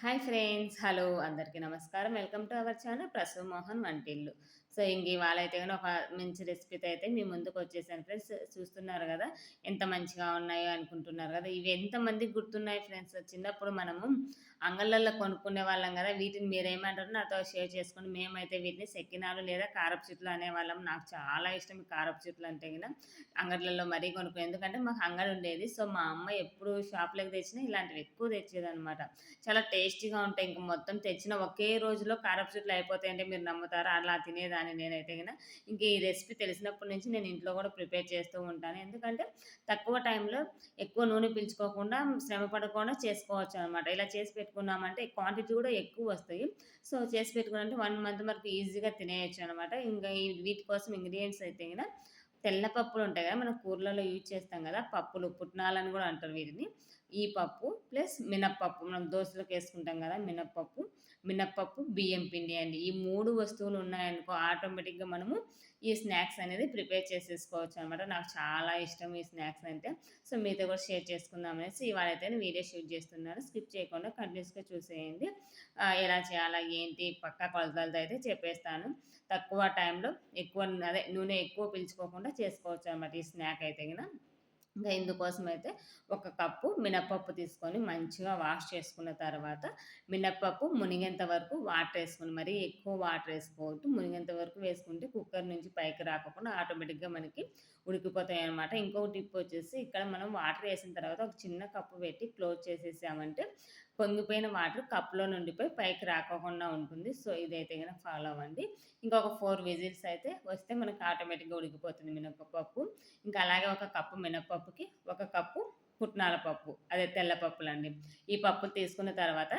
Hi friends. Hello అందరికీ నమస్కారం. Welcome to our channel Prasav Mohan వంటిల్లు. సో ఇంక ఇవాళ అయితే కానీ ఒక మంచి రెసిపీతో అయితే మీ ముందుకు వచ్చేసాను ఫ్రెండ్స్. చూస్తున్నారు కదా ఎంత మంచిగా ఉన్నాయో అనుకుంటున్నారు కదా. ఇవి ఎంతమందికి గుర్తున్నాయి ఫ్రెండ్స్? చిన్నప్పుడు మనము అంగళ్ళల్లో కొనుక్కునే వాళ్ళం కదా వీటిని మీరేమంటారు నాతో షేర్ చేసుకుని మేమైతే వీటిని సెక్కినాలు లేదా కారపు చెట్లు అనేవాళ్ళం. నాకు చాలా ఇష్టం కారపు చెట్లు అంటే కదా అంగళ్ళల్లో మరీ కొనుక్కునే ఎందుకంటే మాకు అంగడి ఉండేది. సో మా అమ్మ ఎప్పుడు షాప్లోకి తెచ్చినా ఇలాంటివి ఎక్కువ తెచ్చేది అనమాట చాలా టేస్టీగా ఉంటాయి. ఇంక మొత్తం తెచ్చిన ఒకే రోజులో కారపు చెట్లు అయిపోతాయంటే మీరు నమ్ముతారా? అలా తినేదాన్ని నేనైతే కదా ఇంక ఈ రెసిపీ తెలిసినప్పటి నుంచి నేను ఇంట్లో కూడా ప్రిపేర్ చేస్తూ ఉంటాను. ఎందుకంటే తక్కువ టైంలో ఎక్కువ నూనె పీల్చుకోకుండా శ్రమ పడకుండా చేసుకోవచ్చు అనమాట ఇలా చేసి పెట్టుకున్నామంటే క్వాంటిటీ కూడా ఎక్కువ వస్తాయి. సో చేసి పెట్టుకున్నంటే వన్ మంత్ వరకు ఈజీగా తినేయచ్చు అనమాట ఇంకా ఈ వీటి కోసం ఇంగ్రీడియంట్స్ అయితే కదా తెల్ల పప్పులు ఉంటాయి కదా మనం కూరలలో యూజ్ చేస్తాం కదా పప్పులు పుట్నాలని కూడా అంటారు వీటిని. ఈ పప్పు ప్లస్ మినప్పప్పు. మనం దోశలకు వేసుకుంటాం కదా మినప్పప్పు మినప్పప్పు బియ్యం పిండి అండి. ఈ మూడు వస్తువులు ఉన్నాయనుకో ఆటోమేటిక్గా మనము ఈ స్నాక్స్ అనేది ప్రిపేర్ చేసేసుకోవచ్చు అనమాట నాకు చాలా ఇష్టం ఈ స్నాక్స్ అంటే. సో మీతో కూడా షేర్ చేసుకుందాం అనేసి ఇవాళ అయితే వీడియో షూట్ చేస్తున్నాను. స్కిప్ చేయకుండా కంటిన్యూస్గా చూసేయండి. ఎలా చేయాలా ఏంటి పక్క కొలతలతో అయితే చెప్పేస్తాను. తక్కువ టైంలో ఎక్కువ అదే నూనె ఎక్కువ పీల్చుకోకుండా చేసుకోవచ్చు అనమాట ఈ స్నాక్ అయితే కదా ఇంకా ఇందుకోసం అయితే ఒక కప్పు మినప్పప్పు తీసుకొని మంచిగా వాష్ చేసుకున్న తర్వాత మినప్పప్పు మునిగేంత వరకు వాటర్ వేసుకుని మరీ ఎక్కువ వాటర్ వేసుకోవద్దు. మునిగేంత వరకు వేసుకుంటే కుక్కర్ నుంచి పైకి రాకుండా ఆటోమేటిక్గా మనకి ఉడికిపోతాయి అనమాట ఇంకో టిప్ వచ్చేసి ఇక్కడ మనం వాటర్ వేసిన తర్వాత ఒక చిన్న కప్పు పెట్టి క్లోజ్ చేసేసామంటే పొంగిపోయిన వాటర్ కప్లో నుండిపోయి పైకి రాకోకుండా ఉంటుంది. సో ఇదైతే కనుక ఫాలో అవ్వండి. ఇంకొక ఫోర్ విజిల్స్ అయితే వస్తే మనకు ఆటోమేటిక్గా ఉడికిపోతుంది మినప్పప్పు. ఇంకా అలాగే ఒక కప్పు మినప్పప్పుకి ఒక కప్పు పుట్నాల పప్పు అదే తెల్ల పప్పులండి. ఈ పప్పులు తీసుకున్న తర్వాత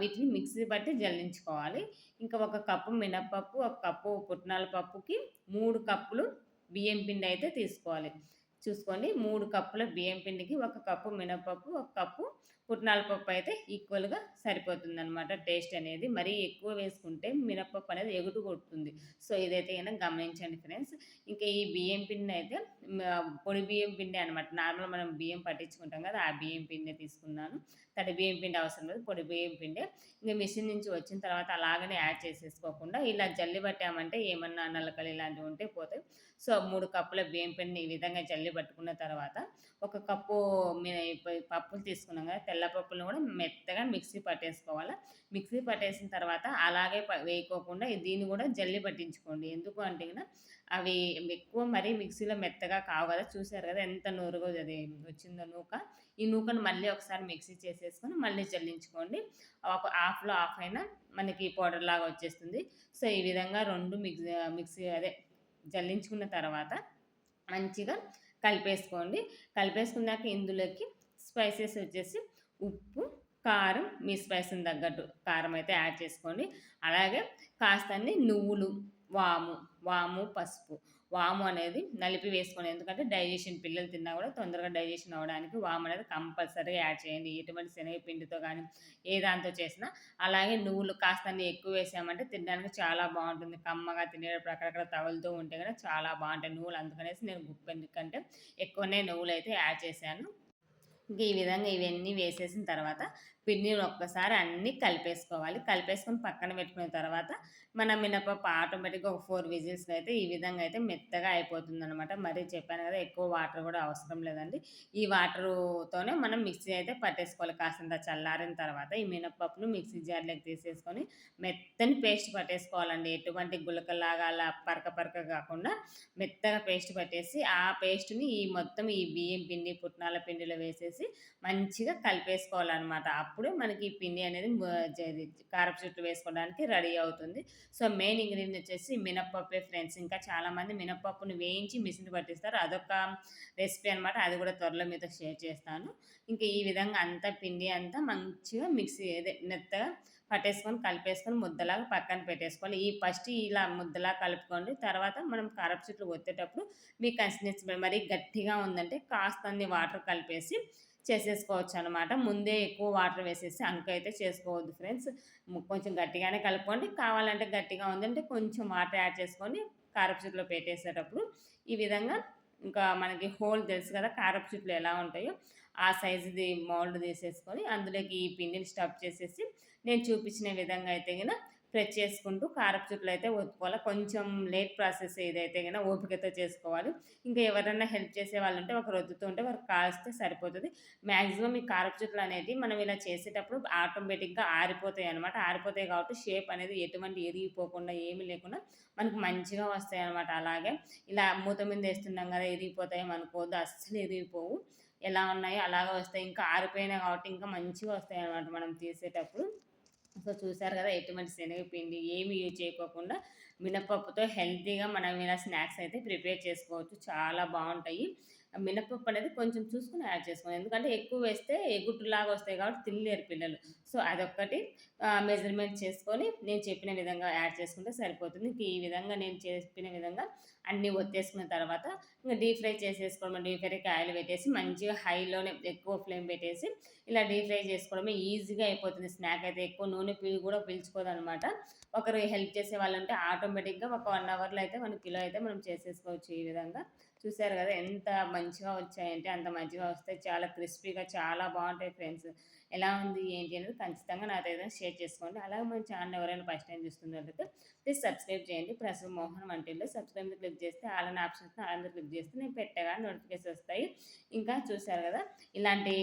వీటిని మిక్సీ బట్టి జల్లించుకోవాలి. ఇంకా ఒక కప్పు మినప్పప్పు ఒక కప్పు పుట్నాల పప్పుకి మూడు కప్పులు బియ్యం పిండి అయితే తీసుకోవాలి. చూసుకోండి. మూడు కప్పుల బియ్యం పిండికి ఒక కప్పు మినపప్పు ఒక కప్పు పుట్నాల పప్పు అయితే ఈక్వల్గా సరిపోతుంది అనమాట టేస్ట్ అనేది మరీ ఎక్కువ వేసుకుంటే మినపప్పు అనేది ఎగుటు కొడుతుంది సో ఇదైతే కనుక గమనించండి ఫ్రెండ్స్. ఇంకా ఈ బియ్యం పిండి అయితే పొడి బియ్యం పిండి అనమాట నార్మల్ మనం బియ్యం పట్టించుకుంటాం కదా ఆ బియ్యం పిండి తీసుకున్నాను. తడి బియ్యం పిండి అవసరం లేదు పొడి బియ్యం పిండి. ఇంకా మిషన్ నుంచి వచ్చిన తర్వాత అలాగనే యాడ్ చేసేసుకోకుండా ఇలా జల్లి పట్టామంటే ఏమన్నా నలకలు ఇలాంటివి ఉంటే పోతాయి. సో మూడు కప్పుల బియ్యం పిండిని ఈ విధంగా జల్లి పట్టుకున్న తర్వాత ఒక కప్పు పప్పులు తీసుకున్నాం కదా తెల్ల పప్పులను కూడా మెత్తగా మిక్సీ పట్టేసుకోవాలి. మిక్సీ పట్టేసిన తర్వాత అలాగే వేయకోకుండా దీన్ని కూడా జల్లి పట్టించుకోండి. ఎందుకు అంటే అవి ఎక్కువ మరీ మిక్సీలో మెత్తగా కావు కదా చూసారు కదా ఎంత నూరుగా అది వచ్చిందో నూక. ఈ నూకను మళ్ళీ ఒకసారి మిక్సీ చేసి వేసేసుకొని మళ్ళీ జల్లించుకోండి. ఒక హాఫ్లో హాఫ్ అయినా మనకి పౌడర్ లాగా వచ్చేస్తుంది. సో ఈ విధంగా రెండు మిక్సీ మిక్సీ అదే జల్లించుకున్న తర్వాత మంచిగా కలిపేసుకోండి. కలిపేసుకున్నాక ఇందులోకి స్పైసెస్ వచ్చేసి ఉప్పు కారం మీ స్పైస్ని తగ్గట్టు కారం అయితే యాడ్ చేసుకోండి. అలాగే కాస్తన్ని నువ్వులు వాము వాము పసుపు వాము అనేది నలిపి వేసుకోండి. ఎందుకంటే డైజెషన్ పిల్లలు తిన్నా కూడా తొందరగా డైజెషన్ అవ్వడానికి వాము అనేది కంపల్సరీగా యాడ్ చేయండి. ఎటువంటి శనగపిండితో కానీ ఏ దాంతో చేసినా. అలాగే నువ్వులు కాస్త ఎక్కువ వేసామంటే తినడానికి చాలా బాగుంటుంది. కమ్మగా తినేటప్పుడు అక్కడక్కడ తగులుతూ ఉంటే కూడా చాలా బాగుంటాయి నువ్వులు. అందుకనేసి నేను గుప్పెందుకంటే కంటే ఎక్కువనే నువ్వులు అయితే యాడ్ చేశాను. ఈ విధంగా ఇవన్నీ వేసేసిన తర్వాత పిండిని ఒక్కసారి అన్నీ కలిపేసుకోవాలి. కలిపేసుకొని పక్కన పెట్టుకున్న తర్వాత మన మినపప్పు ఆటోమేటిక్గా ఒక ఫోర్ విజిల్స్ అయితే ఈ విధంగా అయితే మెత్తగా అయిపోతుంది అనమాట మరీ చెప్పాను కదా ఎక్కువ వాటర్ కూడా అవసరం లేదండి. ఈ వాటర్తోనే మనం మిక్సీ అయితే పట్టేసుకోవాలి. కాసంత చల్లారిన తర్వాత ఈ మినపప్పును మిక్సీ జార్లోకి తీసేసుకొని మెత్తని పేస్ట్ పట్టేసుకోవాలండి. ఎటువంటి గులకలాగా అలా పరక పరక కాకుండా మెత్తగా పేస్ట్ పట్టేసి ఆ పేస్ట్ని ఈ మొత్తం ఈ బియ్యం పిండి పుట్నాల పిండిలో వేసేసి మంచిగా కలిపేసుకోవాలన్నమాట. అప్పుడే మనకి ఈ పిండి అనేది కారపు చుట్టూ వేసుకోవడానికి రెడీ అవుతుంది. సో మెయిన్ ఇంగ్రీడియంట్ వచ్చేసి మినప్పప్పే ఫ్రెండ్స్. ఇంకా చాలామంది మినప్పప్పును వేయించి మిషన్ పట్టిస్తారు. అదొక రెసిపీ అనమాట అది కూడా త్వరలో మీతో షేర్ చేస్తాను. ఇంకా ఈ విధంగా అంతా పిండి అంతా మంచిగా మిక్సీ అదే మెత్తగా పట్టేసుకొని కలిపేసుకొని ముద్దలాగా పక్కన పెట్టేసుకోవాలి. ఈ ఫస్ట్ ఇలా ముద్దలా కలుపుకోండి. తర్వాత మనం కారపు చుట్లు ఒత్తేటప్పుడు మీ కన్సిస్టెన్సీ మరీ గట్టిగా ఉందంటే కాస్తంది వాటర్ కలిపేసి చేసేసుకోవచ్చు అనమాట ముందే ఎక్కువ వాటర్ వేసేసి అంక అయితే చేసుకోవద్దు ఫ్రెండ్స్. కొంచెం గట్టిగానే కలుపుకోండి. కావాలంటే గట్టిగా ఉందంటే కొంచెం వాటర్ యాడ్ చేసుకొని కారపుచుట్లో పెట్టేసేటప్పుడు ఈ విధంగా ఇంకా మనకి హోల్ తెలుసు కదా కారపు చుట్లు ఎలా ఉంటాయో ఆ సైజుది మౌల్డ్ తీసేసుకొని అందులోకి ఈ పిండిని స్టఫ్ చేసేసి నేను చూపించిన విధంగా అయితే కనుక ప్రెస్ చేసుకుంటూ కారపు చుట్టలు అయితే ఒత్తుకోవాలి. కొంచెం లేట్ ప్రాసెస్ ఏదైతే కనుక ఓపికతో చేసుకోవాలి. ఇంకా ఎవరైనా హెల్ప్ చేసే వాళ్ళు ఉంటే ఒక రొద్దుతూ ఉంటే వారు కాల్స్తే సరిపోతుంది. మ్యాక్సిమం ఈ కారపు చుట్టలు అనేది మనం ఇలా చేసేటప్పుడు ఆటోమేటిక్గా ఆరిపోతాయి అనమాట ఆరిపోతాయి కాబట్టి షేప్ అనేది ఎటువంటి ఎరిగిపోకుండా ఏమీ లేకుండా మనకు మంచిగా వస్తాయి అనమాట అలాగే ఇలా మూత మీద వేస్తున్నాం కదా ఎరిగిపోతాయి అనుకోవద్దు. అస్సలు ఎరిగిపోవు ఎలా ఉన్నాయో అలాగే వస్తాయి. ఇంకా ఆరిపోయినాయి కాబట్టి ఇంకా మంచిగా వస్తాయి అనమాట మనం తీసేటప్పుడు. సో చూసారు కదా ఎటువంటి శనగపిండి ఏమి యూజ్ చేయకోకుండా మినపప్పుతో హెల్తీగా మనం ఇలా స్నాక్స్ అయితే ప్రిపేర్ చేసుకోవచ్చు. చాలా బాగుంటాయి. మినపప్పు అనేది కొంచెం చూసుకుని యాడ్ చేసుకోండి ఎందుకంటే ఎక్కువ వేస్తే ఎగుట్టులాగా వస్తాయి కాబట్టి తినలేరు పిల్లలు. సో అదొక్కటి మెజర్మెంట్ చేసుకొని నేను చెప్పిన విధంగా యాడ్ చేసుకుంటే సరిపోతుంది. ఈ విధంగా నేను చెప్పిన విధంగా అన్నీ ఒత్తేసుకున్న తర్వాత ఇంకా డీప్ ఫ్రై చేసేసుకోవడం డీప్ ఫ్రైకి ఆయిల్ పెట్టేసి మంచిగా హైలోనే ఎక్కువ ఫ్లేమ్ పెట్టేసి ఇలా డీప్ ఫ్రై చేసుకోవడమే ఈజీగా అయిపోతుంది. స్నాక్ అయితే ఎక్కువ నూనె పిల్లి కూడా పీల్చుకోదనమాట. ఒకరు హెల్ప్ చేసే వాళ్ళు ఉంటే ఆటోమేటిక్గా ఒక వన్ అవర్లో అయితే వన్ కిలో అయితే మనం చేసేసుకోవచ్చు ఈ విధంగా. చూసారు కదా ఎంత మంచిగా వచ్చాయంటే అంత మంచిగా వస్తాయి. చాలా క్రిస్పీగా చాలా బాగుంటాయి ఫ్రెండ్స్. ఎలా ఉంది ఏంటి అనేది ఖచ్చితంగా నాతో ఏదైనా షేర్ చేసుకోండి. అలాగే మన ఛానల్ ఎవరైనా ఫస్ట్ టైం చూస్తున్నట్లయితే ప్లీజ్ సబ్స్క్రైబ్ చేయండి. ప్రసవ మోహన్ వంటిల్లో సబ్స్క్రైబ్ క్లిక్ చేస్తే అలానే ఆప్షన్స్ అలానే క్లిక్ చేస్తే నేను పెట్టగా నోటిఫికేషన్ వస్తాయి. ఇంకా చూసారు కదా ఇలాంటి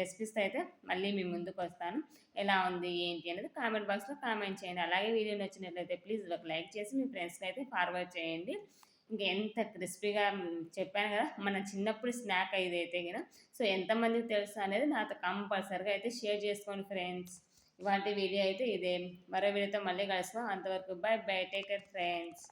రెసిపీస్ అయితే మళ్ళీ మీ ముందుకు వస్తాను. ఎలా ఉంది ఏంటి అనేది కామెంట్ బాక్స్లో కామెంట్ చేయండి. అలాగే వీడియో నచ్చినట్లయితే ప్లీజ్ ఒక లైక్ చేసి మీ ఫ్రెండ్స్కి అయితే ఫార్వర్డ్ చేయండి. ఇంకా ఎంత క్రిస్పీగా చెప్పాను కదా మన చిన్నప్పుడు స్నాక్ అయితే కదా సో ఎంతమందికి తెలుసు అనేది నాతో కంపల్సరిగా అయితే షేర్ చేసుకోండి ఫ్రెండ్స్. ఇవాటి వీడియో అయితే ఇదే. మరో వీడియోతో మళ్ళీ కలుస్తాం అంతవరకు bye bye take care friends.